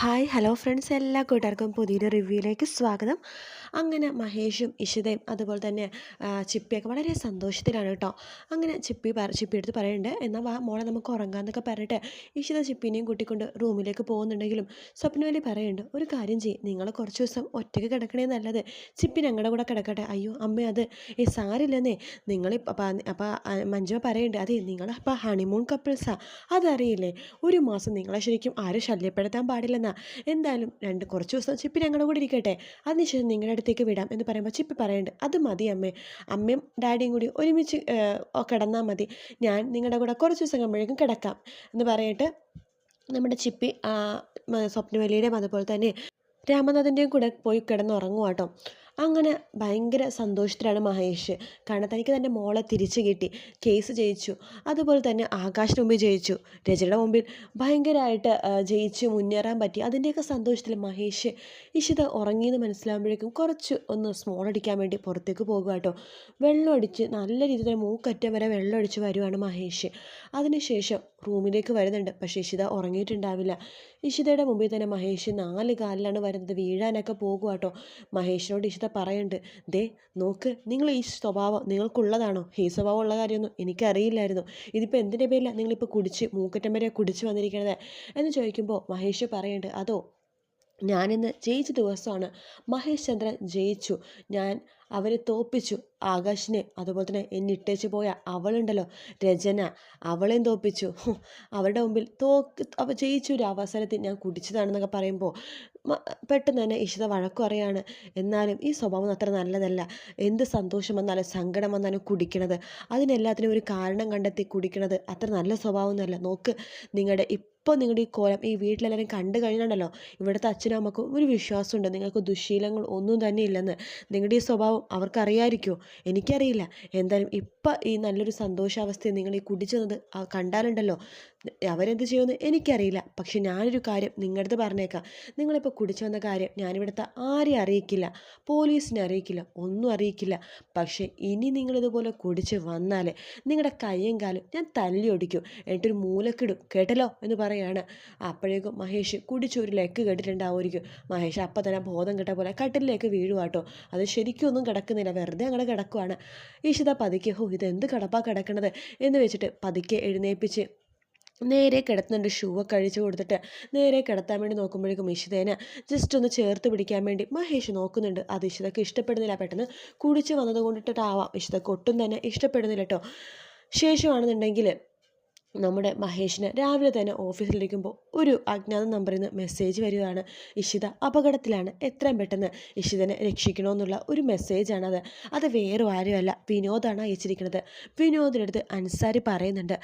Hi hello friends. എല്ലാ കൂട്ടുകാർക്കും പുതിയൊരു റിവ്യൂയിലേക്ക് സ്വാഗതം. അങ്ങനെ മഹേഷും ഇഷിതയും അതുപോലെ തന്നെ ചിപ്പിയൊക്കെ വളരെ സന്തോഷത്തിലാണ് കേട്ടോ. അങ്ങനെ ചിപ്പി പറ ചിപ്പി എടുത്ത് പറയുന്നുണ്ട് എന്നാൽ വാ മോളെ നമുക്ക് ഉറങ്ങാമെന്നൊക്കെ പറഞ്ഞിട്ട് ഇഷിത ചിപ്പിനെയും കൂട്ടിക്കൊണ്ട് റൂമിലേക്ക് പോകുന്നുണ്ടെങ്കിലും സ്വപ്നവലി പറയുന്നുണ്ട് ഒരു കാര്യം ചെയ്യും നിങ്ങൾ കുറച്ച് ദിവസം ഒറ്റയ്ക്ക് കിടക്കണേ നല്ലത്. ചിപ്പി ഞങ്ങളുടെ കൂടെ കിടക്കട്ടെ. അയ്യോ അമ്മ അത് ഈ സാരില്ലെന്നേ. നിങ്ങൾ അപ്പോൾ മഞ്ജുമ പറയുന്നുണ്ട് അതെ നിങ്ങൾ അപ്പോൾ ഹണിമൂൺ കപ്പിൾസാണ് അതറിയില്ലേ? ഒരു മാസം നിങ്ങളെ ശരിക്കും ആരും ശല്യപ്പെടുത്താൻ പാടില്ലെന്നാ എന്തായാലും രണ്ട് കുറച്ച് ദിവസം ചിപ്പി ഞങ്ങളുടെ കൂടെ ഇരിക്കട്ടെ. അതിനുശേഷം നിങ്ങളുടെ അടുത്തേക്ക് വിടാം എന്ന് പറയുമ്പോൾ ചിപ്പി പറയുന്നുണ്ട് അത് മതി അമ്മേ. അമ്മയും ഡാഡിയും കൂടി ഒരുമിച്ച് കിടന്നാൽ മതി. ഞാൻ നിങ്ങളുടെ കൂടെ കുറച്ച് ദിവസം കഴിയുമ്പോഴേക്കും കിടക്കാം. എന്ന് പറയട്ട് നമ്മുടെ ചിപ്പി സ്വപ്നവലിയുടെയും അതുപോലെ തന്നെ രാമനാഥന്റെയും കൂടെ പോയി കിടന്നുറങ്ങുക കേട്ടോ അങ്ങനെ ഭയങ്കര സന്തോഷത്തിലാണ് മഹേഷ്. കാരണം തനിക്ക് തന്റെ മോളെ തിരിച്ചു കിട്ടി. കേസ് ജയിച്ചു. അതുപോലെ തന്നെ ആകാശിന് മുമ്പിൽ ജയിച്ചു. രജയുടെ മുമ്പിൽ ഭയങ്കരമായിട്ട് ജയിച്ച് മുന്നേറാൻ പറ്റി. അതിന്റെയൊക്കെ സന്തോഷത്തിൽ മഹേഷ് ഇഷിത ഉറങ്ങിയെന്ന് മനസ്സിലാകുമ്പോഴേക്കും കുറച്ച് ഒന്ന് സ്മോൾ അടിക്കാൻ വേണ്ടി പുറത്തേക്ക് പോകുക കേട്ടോ. വെള്ളം അടിച്ച് നല്ല രീതിയിൽ തന്നെ മൂക്കറ്റം വരെ വെള്ളം അടിച്ച് വരുവാണ് മഹേഷ്. അതിനുശേഷം റൂമിലേക്ക് വരുന്നുണ്ട്. പക്ഷേ ഇഷിത ഉറങ്ങിയിട്ടുണ്ടാവില്ല. ഇഷിതയുടെ മുമ്പിൽ തന്നെ മഹേഷ് നാല് കാലിലാണ് വരുന്നത്. വീഴാനൊക്കെ പോകുക കേട്ടോ മഹേഷിനോട് ഇഷിത പറയുന്നുണ്ട് ദേ നോക്ക് നിങ്ങൾ ഈ സ്വഭാവം നിങ്ങൾക്കുള്ളതാണോ? ഈ സ്വഭാവം ഉള്ള കാര്യമൊന്നും എനിക്കറിയില്ലായിരുന്നു. ഇതിപ്പോൾ എന്തിന്റെ പേരിലാണ് നിങ്ങളിപ്പോൾ കുടിച്ച് മൂക്കറ്റം വരെ കുടിച്ച് വന്നിരിക്കണത്? എന്ന് ചോദിക്കുമ്പോൾ മഹേഷ് പറയുന്നുണ്ട് അതോ ഞാനിന്ന് ജയിച്ച ദിവസമാണ്. മഹേഷ് ചന്ദ്രൻ ജയിച്ചു. ഞാൻ അവരെ തോപ്പിച്ചു. ആകാശിനെ അതുപോലെ തന്നെ എന്നെ ഇട്ടേച്ച് പോയ അവളുണ്ടല്ലോ രചന. അവളെയും തോപ്പിച്ചു. അവരുടെ മുമ്പിൽ തോക്ക് അവ ജയിച്ച ഒരു അവസരത്തിൽ ഞാൻ കുടിച്ചതാണെന്നൊക്കെ പറയുമ്പോൾ പെട്ടെന്ന് തന്നെ ഇഷിത വഴക്കു അറിയാണ് എന്നാലും ഈ സ്വഭാവം അത്ര നല്ലതല്ല. എന്ത് സന്തോഷം വന്നാലും സങ്കടം വന്നാലും കുടിക്കണത്. അതിനെല്ലാത്തിനും ഒരു കാരണം കണ്ടെത്തി കുടിക്കണത് അത്ര നല്ല സ്വഭാവമൊന്നുമല്ല. നോക്ക് നിങ്ങളുടെ ഇപ്പോൾ നിങ്ങളുടെ ഈ കോലം ഈ വീട്ടിലെല്ലാവരും കണ്ടു കഴിഞ്ഞുണ്ടല്ലോ ഇവിടുത്തെ അച്ഛനും അമ്മക്കും ഒരു വിശ്വാസമുണ്ട്. നിങ്ങൾക്ക് ദുശീലങ്ങൾ ഒന്നും തന്നെ ഇല്ലെന്ന്. നിങ്ങളുടെ ഈ സ്വഭാവം അവർക്കറിയാമായിരിക്കുമോ എനിക്കറിയില്ല. എന്തായാലും ഇപ്പം ഈ നല്ലൊരു സന്തോഷാവസ്ഥയിൽ നിങ്ങൾ ഈ കുടിച്ചത് കണ്ടാലുണ്ടല്ലോ. അവരെന്ത് ചെയ്യുമെന്ന് എനിക്കറിയില്ല. പക്ഷെ ഞാനൊരു കാര്യം നിങ്ങളുടെ അടുത്ത് പറഞ്ഞേക്കാം. നിങ്ങളിപ്പോൾ കുടിച്ചു വന്ന കാര്യം ഞാനിവിടുത്തെ ആരെയും അറിയിക്കില്ല. പോലീസിനെ അറിയിക്കില്ല. ഒന്നും അറിയിക്കില്ല. പക്ഷേ ഇനി നിങ്ങളിതുപോലെ കുടിച്ച് വന്നാൽ നിങ്ങളുടെ കയ്യും കാലും ഞാൻ തല്ലി ഒടിക്കും. എന്നിട്ടൊരു മൂലക്കിടും. കേട്ടല്ലോ എന്ന് പറയാണ്. അപ്പോഴേക്കും മഹേഷ് കുടിച്ച് ഒരു ലെക്ക് കേട്ടിട്ടുണ്ടാവുമായിരിക്കും. മഹേഷ് അപ്പം തന്നെ ബോധം കിട്ട പോലെ കട്ടിലേക്ക് വീഴുവാട്ടോ അത് ശരിക്കും ഒന്നും കിടക്കുന്നില്ല. വെറുതെ അങ്ങനെ കിടക്കുവാണ്. ഈശിത പതുക്കെ ഹോ ഇതെന്ത് കിടപ്പാണ് കിടക്കണത് എന്ന് വെച്ചിട്ട് പതുക്കെ എഴുന്നേൽപ്പിച്ച് നേരെ കിടത്തുന്നുണ്ട്. ഷൂ ഒക്കെ അഴിച്ചു കൊടുത്തിട്ട് നേരെ കിടത്താൻ വേണ്ടി നോക്കുമ്പോഴേക്കും ഇഷിതേനെ ജസ്റ്റ് ഒന്ന് ചേർത്ത് പിടിക്കാൻ വേണ്ടി മഹേഷ് നോക്കുന്നുണ്ട്. അത് ഇഷിതക്ക് ഇഷ്ടപ്പെടുന്നില്ല. പെട്ടെന്ന് കുടിച്ച് വന്നത് കൊണ്ടിട്ടാവാം ഇഷിതക്ക് ഒട്ടും തന്നെ ഇഷ്ടപ്പെടുന്നില്ല കേട്ടോ ശേഷമാണെന്നുണ്ടെങ്കിൽ നമ്മുടെ മഹേഷിന് രാവിലെ തന്നെ ഓഫീസിലിരിക്കുമ്പോൾ ഒരു അജ്ഞാത നമ്പറിൽ നിന്ന് മെസ്സേജ് വരികയാണ് ഇഷിത അപകടത്തിലാണ്. എത്രയും പെട്ടെന്ന് ഇഷിതനെ രക്ഷിക്കണമെന്നുള്ള ഒരു മെസ്സേജാണത് അത് വേറെ ആരുമല്ല. വിനോദാണ് അയച്ചിരിക്കുന്നത്. വിനോദിനടുത്ത് അൻസാരി പറയുന്നുണ്ട്.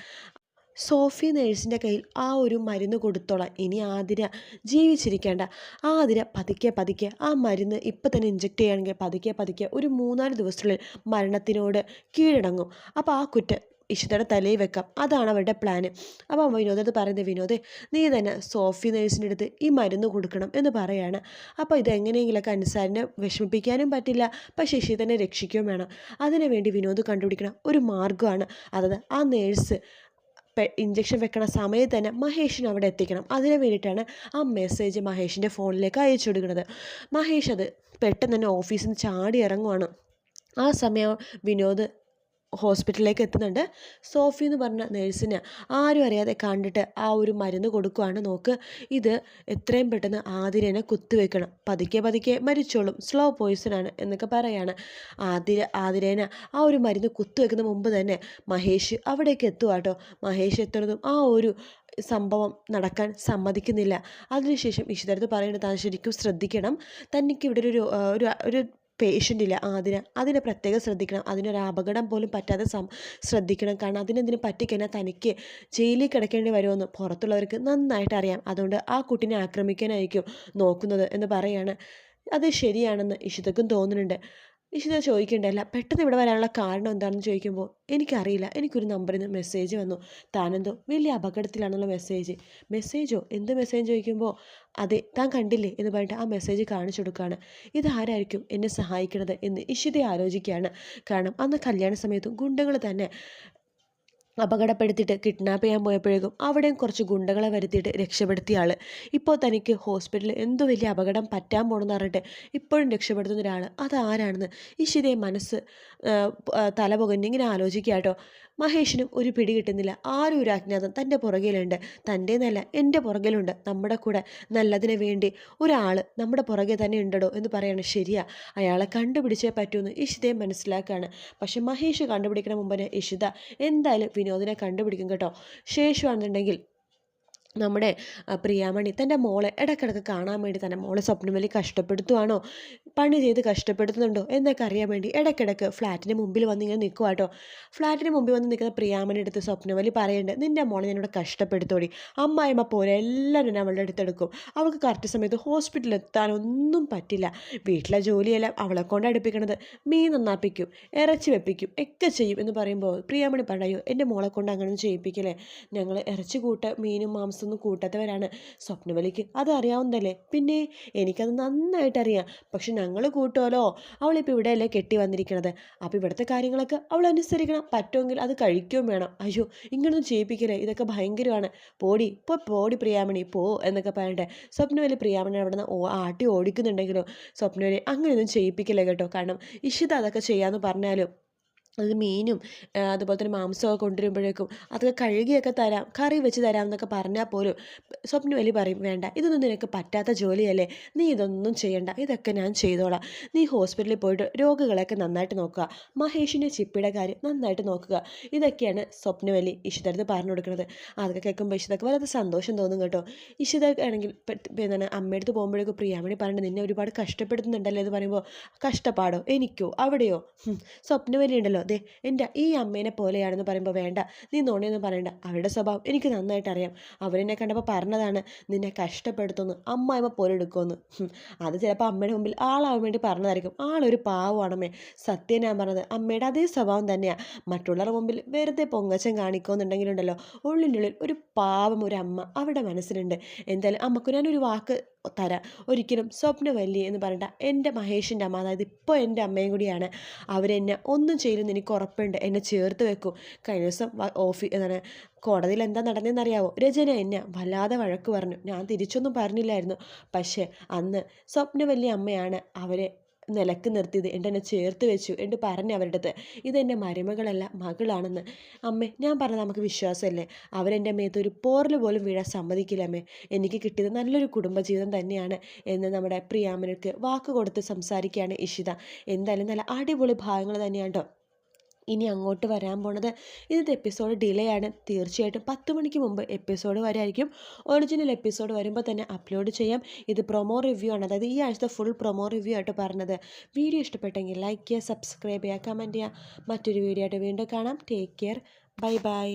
സോഫി നേഴ്സിന്റെ കയ്യിൽ ആ ഒരു മരുന്ന് കൊടുത്തോളാം. ഇനി ആതിര ജീവിച്ചിരിക്കേണ്ട. ആതിര പതുക്കെ പതുക്കെ ആ മരുന്ന് ഇപ്പം തന്നെ ഇഞ്ചെക്ട് ചെയ്യുകയാണെങ്കിൽ പതുക്കെ പതുക്കെ ഒരു മൂന്നാൽ ദിവസത്തിനുള്ളിൽ മരണത്തിനോട് കീഴടങ്ങും. അപ്പോൾ ആ കുറ്റ ഇഷിതയുടെ തലയിൽ വെക്കാം. അതാണ് അവരുടെ പ്ലാന് അപ്പം വിനോദ് പറയുന്നത് വിനോദ് നീ തന്നെ സോഫി നേഴ്സിന്റെ അടുത്ത് ഈ മരുന്ന് കൊടുക്കണം എന്ന് പറയാണ്. അപ്പോൾ ഇത് എങ്ങനെയെങ്കിലൊക്കെ അൻസാരിനെ വിഷമിപ്പിക്കാനും പറ്റില്ല. അപ്പം ശശി തന്നെ രക്ഷിക്കുകയും വേണം. അതിനുവേണ്ടി വിനോദ് കണ്ടുപിടിക്കണം ഒരു മാർഗമാണ്. അതായത് ആ നേഴ്സ് ഇഞ്ചക്ഷൻ വെക്കണ സമയത്ത് തന്നെ മഹേഷിന് അവിടെ എത്തിക്കണം. അതിന് വേണ്ടിയിട്ടാണ് ആ മെസ്സേജ് മഹേഷിന്റെ ഫോണിലേക്ക് അയച്ചു കൊടുക്കുന്നത്. മഹേഷ് അത് പെട്ടെന്ന് തന്നെ ഓഫീസിൽ നിന്ന് ചാടി ഇറങ്ങുവാണ്. ആ സമയം വിനോദ് ഹോസ്പിറ്റലിലേക്ക് എത്തുന്നുണ്ട്. സോഫി എന്ന് പറഞ്ഞ നേഴ്സിന് ആരും അറിയാതെ കണ്ടിട്ട് ആ ഒരു മരുന്ന് കൊടുക്കുവാണ്. നോക്ക് ഇത് എത്രയും പെട്ടെന്ന് ആതിരേനെ കുത്തിവെക്കണം. പതുക്കെ പതുക്കെ മരിച്ചോളും. സ്ലോ പോയിസണാണ് എന്നൊക്കെ പറയാണ്. ആതിര ആതിരേന ആ ഒരു മരുന്ന് കുത്തിവെക്കുന്ന മുമ്പ് തന്നെ മഹേഷ് അവിടേക്ക് എത്തുവാട്ടോ മഹേഷ് എത്തുന്നതും ആ ഒരു സംഭവം നടക്കാൻ സമ്മതിക്കുന്നില്ല. അതിനുശേഷം ഈശ്വരത്ത് പറയുന്നത് താൻ ശരിക്കും ശ്രദ്ധിക്കണം. തനിക്ക് ഇവിടെ ഒരു ഒരു ഒരു പേഷ്യന്റ് ഇല്ല. ആതിര അതിനെ പ്രത്യേകം ശ്രദ്ധിക്കണം. അതിനൊരു അപകടം പോലും പറ്റാതെ ശ്രദ്ധിക്കണം. കാരണം അതിനെന്തിനും പറ്റിക്കഴിഞ്ഞാൽ തനിക്ക് ജയിലിൽ കിടക്കേണ്ടി വരുമെന്ന് പുറത്തുള്ളവർക്ക് നന്നായിട്ട് അറിയാം. അതുകൊണ്ട് ആ കുട്ടിനെ ആക്രമിക്കാനായിരിക്കും നോക്കുന്നത് എന്ന് പറയാണ്. അത് ശരിയാണെന്ന് ഇഷിതക്കും തോന്നുന്നുണ്ട്. ഇഷിത ചോദിക്കേണ്ടല്ല പെട്ടെന്ന് ഇവിടെ വരാനുള്ള കാരണം എന്താണെന്ന് ചോദിക്കുമ്പോൾ എനിക്കറിയില്ല. എനിക്കൊരു നമ്പറിൽ നിന്ന് മെസ്സേജ് വന്നു. താനെന്തോ വലിയ അപകടത്തിലാണുള്ള മെസ്സേജ് മെസ്സേജോ എന്ത് മെസ്സേജ് ചോദിക്കുമ്പോൾ അതെ താൻ കണ്ടില്ലേ എന്ന് പറഞ്ഞിട്ട് ആ മെസ്സേജ് കാണിച്ചു കൊടുക്കുകയാണ്. ഇതാരായിരിക്കും എന്നെ സഹായിക്കണത് എന്ന് ഇഷിത ആലോചിക്കുകയാണ്. കാരണം അന്ന് കല്യാണ സമയത്തും ഗുണ്ടകൾ തന്നെ അപകടപ്പെടുത്തിയിട്ട് കിഡ്നാപ്പ് ചെയ്യാൻ പോയപ്പോഴേക്കും അവിടെയും കുറച്ച് ഗുണ്ടകളെ വരുത്തിയിട്ട് രക്ഷപ്പെടുത്തിയ ആൾ ഇപ്പോൾ തനിക്ക് ഹോസ്പിറ്റലിൽ എന്തോ വലിയ അപകടം പറ്റാൻ പോകണമെന്ന് പറഞ്ഞിട്ട് ഇപ്പോഴും രക്ഷപ്പെടുത്തുന്ന ഒരാൾ അതാരാണെന്ന് ഇഷിതയെ മനസ്സ് തല പുകഞ്ഞ് ഇങ്ങനെ ആലോചിക്കുക കേട്ടോ. മഹേഷിനും ഒരു പിടി കിട്ടുന്നില്ല. ആരും ഒരു അജ്ഞാതം തന്റെ പുറകിലുണ്ട്. തന്റെ നല്ല എന്റെ പുറകിലുണ്ട്. നമ്മുടെ കൂടെ നല്ലതിന് വേണ്ടി ഒരാൾ നമ്മുടെ പുറകെ തന്നെ ഉണ്ടടോ എന്ന് പറയാണ് ശരിയാ. അയാളെ കണ്ടുപിടിച്ചേ പറ്റൂന്ന് ഇഷിതയെ മനസ്സിലാക്കുകയാണ് പക്ഷേ മഹേഷ് കണ്ടുപിടിക്കണ മുമ്പേ ഇഷിത എന്തായാലും വിനോദിനെ കണ്ടുപിടിക്കും കേട്ടോ. ശേഷമാണെന്നുണ്ടെങ്കിൽ നമ്മുടെ പ്രിയാമണി തന്റെ മോളെ ഇടയ്ക്കിടയ്ക്ക് കാണാൻ വേണ്ടി തന്നെ മോളെ സ്വപ്നമല്ലി കഷ്ടപ്പെടുത്തുവാണോ? പണി ചെയ്ത് കഷ്ടപ്പെടുത്തുന്നുണ്ടോ? എന്നൊക്കെ അറിയാൻ വേണ്ടി ഇടയ്ക്കിടയ്ക്ക് ഫ്ലാറ്റിന് മുമ്പിൽ വന്ന് ഇങ്ങനെ നിൽക്കുക കേട്ടോ ഫ്ലാറ്റിന് മുമ്പിൽ വന്ന് നിൽക്കുന്ന പ്രിയാമണി എടുത്ത് വലി പറയുന്നുണ്ട് നിന്റെ മോളെ ഞാനിവിടെ കഷ്ടപ്പെടുത്തോടി. അമ്മായിമ്മ പോലെ എല്ലാവരും ഞാൻ അവളുടെ അടുത്തെടുക്കും അവൾക്ക് കറക്റ്റ് സമയത്ത് ഹോസ്പിറ്റലിൽ എത്താനൊന്നും പറ്റില്ല. വീട്ടിലെ ജോലിയെല്ലാം അവളെ കൊണ്ട് അടുപ്പിക്കണത് മീൻ നന്നാപ്പിക്കും ഇറച്ചി വെപ്പിക്കും ഒക്കെ ചെയ്യും. എന്ന് പറയുമ്പോൾ പ്രിയാമണി പറയോ എന്റെ മോളെ കൊണ്ട് അങ്ങനെ ചെയ്യിപ്പിക്കലേ ഞങ്ങൾ ഇറച്ചി കൂട്ട മീനും മാംസം ഒന്നും കൂട്ടാത്തവരാണ്. സ്വപ്നവലിക്ക് അത് അറിയാവുന്നതല്ലേ? പിന്നെ എനിക്കത് നന്നായിട്ട് അറിയാം പക്ഷെ ഞങ്ങൾ കൂട്ടുമല്ലോ അവളിപ്പോൾ ഇവിടെയല്ലേ കെട്ടി വന്നിരിക്കണത്. അപ്പോൾ ഇവിടുത്തെ കാര്യങ്ങളൊക്കെ അവൾ അനുസരിക്കണം. പറ്റുമെങ്കിൽ അത് കഴിക്കുകയും വേണം. അയ്യോ ഇങ്ങനൊന്നും ചെയ്യിപ്പിക്കല്ലേ? ഇതൊക്കെ ഭയങ്കരമാണ്. പോടി ഇപ്പോൾ പോടി പ്രിയാമണി പോ എന്നൊക്കെ പറയട്ടെ സ്വപ്നവലി പ്രിയാമണി അവിടെ നിന്ന് ആട്ടി ഓടിക്കുന്നുണ്ടെങ്കിലോ? സ്വപ്നവലി അങ്ങനെയൊന്നും ചെയ്യിപ്പിക്കില്ല കേട്ടോ? കാരണം ഇഷിത അതൊക്കെ ചെയ്യാമെന്ന് പറഞ്ഞാലും അത് മീനും അതുപോലെ തന്നെ മാംസമൊക്കെ കൊണ്ടുവരുമ്പോഴേക്കും അതൊക്കെ കഴുകിയൊക്കെ തരാം കറി വെച്ച് തരാം എന്നൊക്കെ പറഞ്ഞാൽ പോലും സ്വപ്ന വലി പറയും വേണ്ട ഇതൊന്നും നിനക്ക് പറ്റാത്ത ജോലിയല്ലേ നീ ഇതൊന്നും ചെയ്യണ്ട ഇതൊക്കെ ഞാൻ ചെയ്തോളാം. നീ ഹോസ്പിറ്റലിൽ പോയിട്ട് രോഗികളെയൊക്കെ നന്നായിട്ട് നോക്കുക മഹേഷിന്റെ ചിപ്പിയുടെ കാര്യം നന്നായിട്ട് നോക്കുക. ഇതൊക്കെയാണ് സ്വപ്നവലി ഇഷിതരത്ത് പറഞ്ഞു കൊടുക്കുന്നത്. അതൊക്കെ കേൾക്കുമ്പോൾ ഇഷിതക്ക് വളരെ സന്തോഷം തോന്നും കേട്ടോ. ഇഷിത ആണെങ്കിൽ എന്താണ് അമ്മയടുത്ത് പോകുമ്പോഴേക്കും പ്രിയാമണി പറഞ്ഞിട്ട് നിന്നെ ഒരുപാട് കഷ്ടപ്പെടുത്തുന്നുണ്ടല്ലോ എന്ന് പറയുമ്പോൾ കഷ്ടപ്പാടോ? എനിക്കോ? അവിടെയോ? സ്വപ്നവലി ഉണ്ടല്ലോ ദേ എന്റെ ഈ അമ്മേനെ പോലെയാണെന്ന് പറയുമ്പോൾ വേണ്ട നീ നോണിയെന്ന് പറയണ്ട. അവരുടെ സ്വഭാവം എനിക്ക് നന്നായിട്ട് അറിയാം അവരെന്നെ കണ്ടപ്പോൾ പറഞ്ഞതാണ് നിന്നെ കഷ്ടപ്പെടുത്തുന്നു അമ്മായിമ്മ പോലെ എടുക്കുമെന്ന്. അത് ചിലപ്പോൾ അമ്മയുടെ മുമ്പിൽ ആളാവാൻ വേണ്ടി പറഞ്ഞതായിരിക്കും. ആളൊരു പാവമാണമ്മേ. സത്യം ഞാൻ പറഞ്ഞത് അമ്മയുടെ അതേ സ്വഭാവം തന്നെയാണ് മറ്റുള്ളവരുടെ മുമ്പിൽ വെറുതെ പൊങ്ങച്ചം കാണിക്കുമെന്നുണ്ടെങ്കിലുണ്ടല്ലോ ഉള്ളിന്റെ ഉള്ളിൽ ഒരു പാവം ഒരു അമ്മ അവരുടെ മനസ്സിലുണ്ട്. എന്തായാലും അമ്മയ്ക്ക് ഞാനൊരു വാക്ക് തരാം. ഒരിക്കലും സ്വപ്നവല്ലി എന്ന് പറഞ്ഞിട്ട് എന്റെ മഹേഷിന്റെ അമ്മ അതായത് ഇപ്പോൾ എന്റെ അമ്മയും കൂടിയാണ്. അവരെന്നെ ഒന്നും ചെയ്യില്ലെന്ന് എനിക്ക് ഉറപ്പുണ്ട്. എന്നെ ചേർത്ത് വെക്കും. കഴിഞ്ഞ ദിവസം ഓഫീ എന്താണ് കോടതിയിൽ എന്താ നടന്നതെന്ന് അറിയാവോ? രചന എന്നെ വല്ലാതെ വഴക്ക് പറഞ്ഞു. ഞാൻ തിരിച്ചൊന്നും പറഞ്ഞില്ലായിരുന്നു. പക്ഷേ അന്ന് സ്വപ്നവല്ലി അമ്മയാണ് അവരെ നിലയ്ക്ക് നിർത്തിയത് എന്റെ എന്നെ ചേർത്ത് വെച്ചു എന്ന് പറഞ്ഞു അവരുടെ അടുത്ത്. ഇതെന്റെ മരുമകളല്ല മകളാണെന്ന്. അമ്മേ ഞാൻ പറഞ്ഞത് നമുക്ക് വിശ്വാസമല്ലേ? അവരെന്റെ മേത്ത് ഒരു പോറൽ പോലും വീഴാൻ സമ്മതിക്കില്ല അമ്മേ. എനിക്ക് കിട്ടിയത് നല്ലൊരു കുടുംബജീവിതം തന്നെയാണ് എന്ന് നമ്മുടെ പ്രിയാമനക്ക് വാക്ക് കൊടുത്ത് സംസാരിക്കുകയാണ് ഇഷിത. എന്തായാലും നല്ല അടിപൊളി ഭാഗങ്ങൾ തന്നെയാണ് കേട്ടോ ഇനി അങ്ങോട്ട് വരാൻ പോണത്. ഇന്നത്തെ എപ്പിസോഡ് ഡിലേ ആണ്. തീർച്ചയായിട്ടും പത്ത് മണിക്ക് മുമ്പ് എപ്പിസോഡ് വരായിരിക്കും. ഒറിജിനൽ എപ്പിസോഡ് വരുമ്പോൾ തന്നെ അപ്ലോഡ് ചെയ്യാം. ഇത് പ്രൊമോ റിവ്യൂ ആണ്. അതായത് ഈ ആഴ്ചത്തെ ഫുൾ പ്രൊമോ റിവ്യൂ ആയിട്ട് പറഞ്ഞത്. വീഡിയോ ഇഷ്ടപ്പെട്ടെങ്കിൽ ലൈക്ക് ചെയ്യുക സബ്സ്ക്രൈബ് ചെയ്യുക കമന്റ് ചെയ്യുക. മറ്റൊരു വീഡിയോ ആയിട്ട് വീണ്ടും കാണാം. Take care bye bye